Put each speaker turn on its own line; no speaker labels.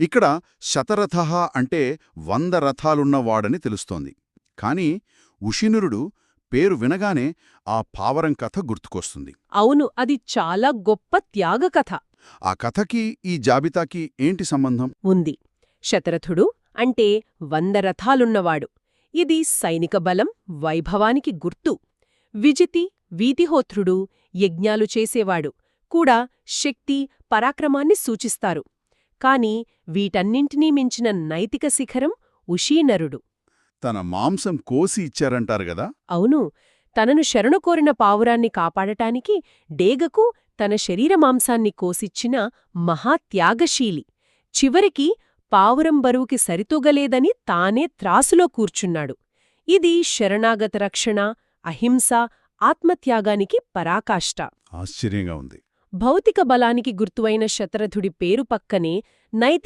ఇక్కడ శతరథ అంటే వంద రథాలున్నవాడని తెలుస్తోంది. కాని ఉషినురుడు పేరు వినగానే ఆ పావరం కథ గుర్తుకొస్తుంది.
అవును అది చాలా గొప్ప త్యాగకథ.
ఆ కథకి ఈ జాబితాకి ఏంటి సంబంధం?
ఉంది. శతరథుడు అంటే వంద రథాలున్నవాడు. ఇది సైనిక బలం వైభవానికి గుర్తు. విజితి వీతిహోత్రుడు యజ్ఞాలు చేసేవాడు. కూడా శక్తి పరాక్రమాన్ని సూచిస్తారు. కాని వీటన్నింటినీ మించిన నైతిక శిఖరం ఉషీనరుడు.
తన మాంసం కోసి ఇచ్చారంటారు గదా
అవును. తనను శరణు కోరిన పావురాన్ని కాపాడటానికి డేగకు తన శరీర మాంసాన్ని కోసిచ్చిన మహాత్యాగశీలి. చివరికి పావురం బరువుకి సరితూగలేదని తానే త్రాసులో కూర్చున్నాడు. ఇది శరణాగత రక్షణ అహింస ఆత్మత్యాగానికి పరాకాష్ట.
ఆశ్చర్యంగా ఉంది.
భౌతిక బలానికి గుర్తువైన శతరథుడి పేరు పక్కనే నైతిక